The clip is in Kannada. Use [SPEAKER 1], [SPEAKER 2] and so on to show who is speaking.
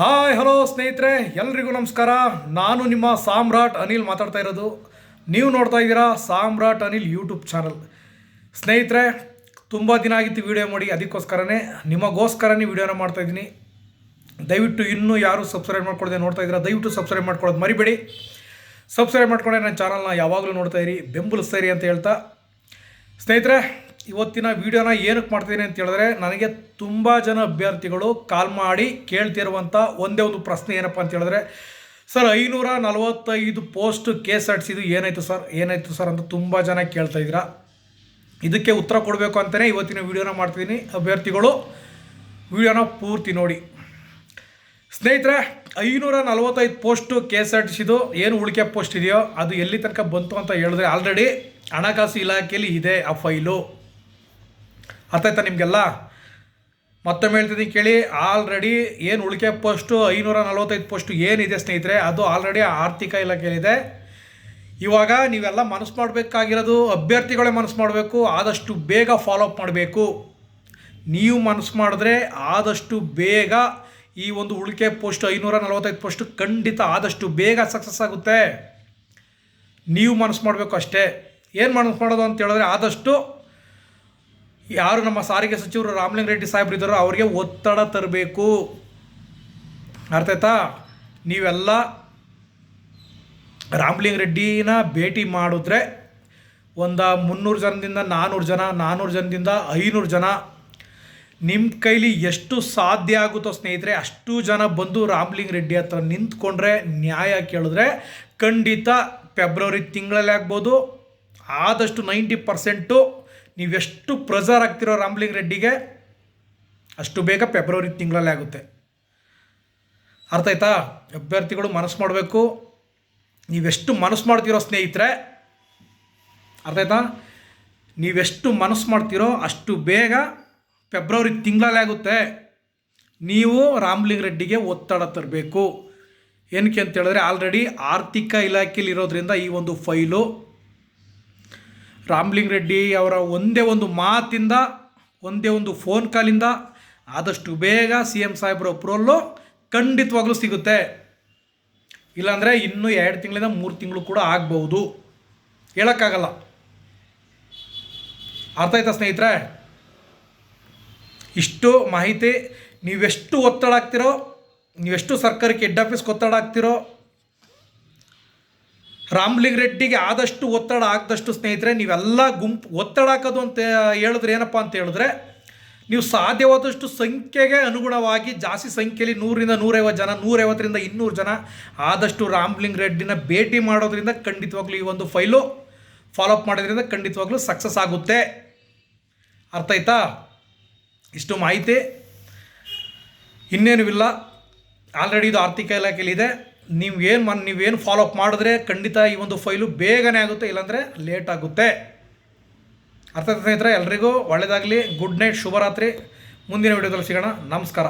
[SPEAKER 1] ಹಾಯ್, ಹಲೋ ಸ್ನೇಹಿತರೆ, ಎಲ್ರಿಗೂ ನಮಸ್ಕಾರ. ನಾನು ನಿಮ್ಮ ಸಾಮ್ರಾಟ್ ಅನಿಲ್ ಮಾತಾಡ್ತಾ ಇರೋದು. ನೀವು ನೋಡ್ತಾ ಇದ್ದೀರಾ ಸಾಮ್ರಾಟ್ ಅನಿಲ್ ಯೂಟ್ಯೂಬ್ ಚಾನಲ್. ಸ್ನೇಹಿತರೆ, ತುಂಬ ದಿನ ಆಗಿತ್ತು ವೀಡಿಯೋ ಮಾಡಿ, ಅದಕ್ಕೋಸ್ಕರನೇ ನಿಮಗೋಸ್ಕರನೇ ವೀಡಿಯೋನ ಮಾಡ್ತಾ ಇದ್ದೀನಿ. ದಯವಿಟ್ಟು ಇನ್ನೂ ಯಾರು ಸಬ್ಸ್ಕ್ರೈಬ್ ಮಾಡ್ಕೊಳ್ಳದೆ ನೋಡ್ತಾ ಇದ್ದೀರಾ, ದಯವಿಟ್ಟು ಸಬ್ಸ್ಕ್ರೈಬ್ ಮಾಡ್ಕೊಳ್ಳೋದು ಮರಿಬೇಡಿ. ಸಬ್ಸ್ಕ್ರೈಬ್ ಮಾಡ್ಕೊಂಡೆ ನನ್ನ ಚಾನಲ್ನ ಯಾವಾಗಲೂ ನೋಡ್ತಾ ಇರಿ ಬೆಂಬಲಿಸ್ತಾ ಇರಿ ಅಂತ ಹೇಳ್ತಾ. ಸ್ನೇಹಿತರೆ ಇವತ್ತಿನ ವಿಡಿಯೋನ ಏನಕ್ಕೆ ಮಾಡ್ತಿದ್ದೀನಿ ಅಂತ ಹೇಳಿದ್ರೆ, ನನಗೆ ತುಂಬ ಜನ ಅಭ್ಯರ್ಥಿಗಳು ಕಾಲ್ ಮಾಡಿ ಕೇಳ್ತಿರುವಂಥ ಒಂದೇ ಒಂದು ಪ್ರಶ್ನೆ ಏನಪ್ಪ ಅಂತ ಹೇಳಿದ್ರೆ, ಸರ್, ಐನೂರ ನಲವತ್ತೈದು ಪೋಸ್ಟ್ ಕೇಸ್ ಆರ್ ಏನಾಯಿತು ಸರ್? ಏನಾಯಿತು ಸರ್? ಅಂತ ತುಂಬ ಜನ ಕೇಳ್ತಾ ಇದ್ದೀರಾ. ಇದಕ್ಕೆ ಉತ್ತರ ಕೊಡಬೇಕು ಅಂತಲೇ ಇವತ್ತಿನ ವಿಡಿಯೋನ ಮಾಡ್ತಿದ್ದೀನಿ. ಅಭ್ಯರ್ಥಿಗಳು, ವಿಡಿಯೋನ ಪೂರ್ತಿ ನೋಡಿ. ಸ್ನೇಹಿತರೆ, ಐನೂರ ನಲವತ್ತೈದು ಪೋಸ್ಟು ಕೆ ಎಸ್ ಆರ್ ಏನು ಉಳಿಕೆ ಪೋಸ್ಟ್ ಇದೆಯೋ, ಅದು ಎಲ್ಲಿ ತನಕ ಬಂತು ಅಂತ ಹೇಳಿದ್ರೆ ಆಲ್ರೆಡಿ ಹಣಕಾಸು ಇಲಾಖೆಯಲ್ಲಿ ಇದೆ ಆ ಫೈಲು ಅರ್ಥ ನಿಮಗೆಲ್ಲ? ಮತ್ತೊಮ್ಮೆ ಹೇಳ್ತಿದ್ದೀನಿ ಕೇಳಿ ಆಲ್ರೆಡಿ ಏನು ಉಳಿಕೆ ಪೋಸ್ಟು ಐನೂರ ನಲವತ್ತೈದು ಪೋಸ್ಟು ಏನಿದೆ ಸ್ನೇಹಿತರೆ, ಅದು ಆಲ್ರೆಡಿ ಆರ್ಥಿಕ ಇಲಾಖೆಯಲ್ಲಿದೆ. ಇವಾಗ ನೀವೆಲ್ಲ ಮನಸ್ಸು ಮಾಡಬೇಕಾಗಿರೋದು, ಅಭ್ಯರ್ಥಿಗಳೇ ಮನಸ್ಸು ಮಾಡಬೇಕು, ಆದಷ್ಟು ಬೇಗ ಫಾಲೋಅಪ್ ಮಾಡಬೇಕು. ನೀವು ಮನಸ್ಸು ಮಾಡಿದ್ರೆ ಆದಷ್ಟು ಬೇಗ ಈ ಒಂದು ಉಳಿಕೆ ಪೋಸ್ಟ್ ಐನೂರ ನಲವತ್ತೈದು ಪೋಸ್ಟ್ ಖಂಡಿತ ಆದಷ್ಟು ಬೇಗ ಸಕ್ಸಸ್ ಆಗುತ್ತೆ. ನೀವು ಮನಸ್ಸು ಮಾಡಬೇಕು ಅಷ್ಟೇ. ಏನು ಮನಸ್ಸು ಮಾಡೋದು ಅಂತ ಹೇಳಿದ್ರೆ, ಆದಷ್ಟು ಯಾರು ನಮ್ಮ ಸಾರಿಗೆ ಸಚಿವರು ರಾಮಲಿಂಗ ರೆಡ್ಡಿ ಸಾಹೇಬ್ರು ಇದ್ದಾರೋ ಅವರಿಗೆ ಒತ್ತಡ ತರಬೇಕು. ಅರ್ಥ ಆಯ್ತಾ? ನೀವೆಲ್ಲ ರಾಮಲಿಂಗ ರೆಡ್ಡಿನ ಭೇಟಿ ಮಾಡಿದ್ರೆ ಒಂದು ಮುನ್ನೂರು ಜನದಿಂದ ನಾನ್ನೂರು ಜನ ನಾನ್ನೂರು ಜನದಿಂದ ಐನೂರು ಜನ ನಿಮ್ಮ ಕೈಲಿ ಎಷ್ಟು ಸಾಧ್ಯ ಆಗುತ್ತೋ ಸ್ನೇಹಿತರೆ, ಅಷ್ಟು ಜನ ಬಂದು ರಾಮಲಿಂಗ ರೆಡ್ಡಿ ಹತ್ರ ನಿಂತ್ಕೊಂಡ್ರೆ ನ್ಯಾಯ ಕೇಳಿದ್ರೆ ಖಂಡಿತ ಫೆಬ್ರವರಿ ತಿಂಗಳಲ್ಲಿ ಆಗ್ಬೋದು. ಆದಷ್ಟು ನೈಂಟಿ ಪರ್ಸೆಂಟು ನೀವೆಷ್ಟು ಪ್ರೆಸರ್ ಆಗ್ತಿರೋ ರಾಮ್ಲಿಂಗ್ ರೆಡ್ಡಿಗೆ ಅಷ್ಟು ಬೇಗ ಫೆಬ್ರವರಿ ತಿಂಗಳಲ್ಲೇ ಆಗುತ್ತೆ. ಅರ್ಥ ಆಯ್ತಾ? ಅಭ್ಯರ್ಥಿಗಳು ಮನಸ್ಸು ಮಾಡಬೇಕು. ನೀವೆಷ್ಟು ಮನಸ್ಸು ಮಾಡ್ತಿರೋ ಸ್ನೇಹಿತರೆ, ಅರ್ಥ ಆಯ್ತಾ? ನೀವೆಷ್ಟು ಮನಸ್ಸು ಮಾಡ್ತಿರೋ ಅಷ್ಟು ಬೇಗ ಫೆಬ್ರವರಿ ತಿಂಗಳಲ್ಲೇ ಆಗುತ್ತೆ. ನೀವು ರಾಮ್ಲಿಂಗ್ ರೆಡ್ಡಿಗೆ ಒತ್ತಡ ತರಬೇಕು. ಏನಕ್ಕೆ ಅಂತ ಹೇಳಿದ್ರೆ, ಆಲ್ರೆಡಿ ಆರ್ಥಿಕ ಇಲಾಖೆಯಲ್ಲಿ ಇರೋದ್ರಿಂದ ಈ ಒಂದು ಫೈಲು ರಾಮ್ಲಿಂಗ್ ರೆಡ್ಡಿ ಅವರ ಒಂದೇ ಒಂದು ಮಾತಿಂದ, ಒಂದೇ ಒಂದು ಫೋನ್ ಕಾಲಿಂದ ಆದಷ್ಟು ಬೇಗ ಸಿ ಎಂ ಸಾಹೇಬ್ರ ಅಪ್ರೂವಲ್ಲು ಖಂಡಿತವಾಗ್ಲೂ ಸಿಗುತ್ತೆ. ಇಲ್ಲಾಂದರೆ ಇನ್ನೂ ಎರಡು ತಿಂಗಳಿಂದ ಮೂರು ತಿಂಗಳು ಕೂಡ ಆಗ್ಬೋದು ಹೇಳೋಕ್ಕಾಗಲ್ಲ. ಅರ್ಥ ಆಯ್ತಾ ಸ್ನೇಹಿತರೆ? ಇಷ್ಟು ಮಾಹಿತಿ, ನೀವೆಷ್ಟು ಒತ್ತಡ ಆಗ್ತಿರೋ ನೀವೆಷ್ಟು ಸರ್ಕಾರಕ್ಕೆ ಹೆಡ್ ಆಫೀಸ್ಗೆ ಒತ್ತಡ ಆಗ್ತಿರೋ ರಾಮ್ಲಿಂಗ್ ರೆಡ್ಡಿಗೆ ಆದಷ್ಟು ಒತ್ತಡ ಆಗದಷ್ಟು ಸ್ನೇಹಿತರೆ, ನೀವೆಲ್ಲ ಗುಂಪು ಒತ್ತಡ ಹಾಕೋದು ಅಂತ ಹೇಳಿದ್ರೆ ಏನಪ್ಪ ಅಂತ ಹೇಳಿದ್ರೆ, ನೀವು ಸಾಧ್ಯವಾದಷ್ಟು ಸಂಖ್ಯೆಗೆ ಅನುಗುಣವಾಗಿ ಜಾಸ್ತಿ ಸಂಖ್ಯೆಯಲ್ಲಿ ನೂರಿಂದ ನೂರೈವತ್ತು ಜನ, ನೂರೈವತ್ತರಿಂದ ಇನ್ನೂರು ಜನ ಆದಷ್ಟು ರಾಮ್ಲಿಂಗ್ ರೆಡ್ಡಿನ ಭೇಟಿ ಮಾಡೋದ್ರಿಂದ ಖಂಡಿತವಾಗ್ಲೂ ಈ ಒಂದು ಫೈಲು ಫಾಲೋಅಪ್ ಮಾಡೋದ್ರಿಂದ ಖಂಡಿತವಾಗ್ಲೂ ಸಕ್ಸಸ್ ಆಗುತ್ತೆ. ಅರ್ಥ ಆಯ್ತಾ? ಇಷ್ಟು ಮಾಹಿತಿ. ಇನ್ನೇನು ಇಲ್ಲ. ಆಲ್ರೆಡಿ ಇದು ಆರ್ಥಿಕ ಇಲಾಖೆಯಲ್ಲಿದೆ. ನೀವು ಏನು ಮನ್ ನೀವೇನು ಫಾಲೋಅಪ್ ಮಾಡಿದ್ರೆ ಖಂಡಿತ ಈ ಒಂದು ಫೈಲು ಬೇಗನೆ ಆಗುತ್ತೆ, ಇಲ್ಲಾಂದರೆ ಲೇಟ್ ಆಗುತ್ತೆ. ಅರ್ಥ ಸ್ನೇಹಿತರೆ? ಎಲ್ರಿಗೂ ಒಳ್ಳೆಯದಾಗಲಿ ಗುಡ್ ನೈಟ್, ಶುಭರಾತ್ರಿ. ಮುಂದಿನ ವಿಡಿಯೋದಲ್ಲಿ ಸಿಗೋಣ. ನಮಸ್ಕಾರ.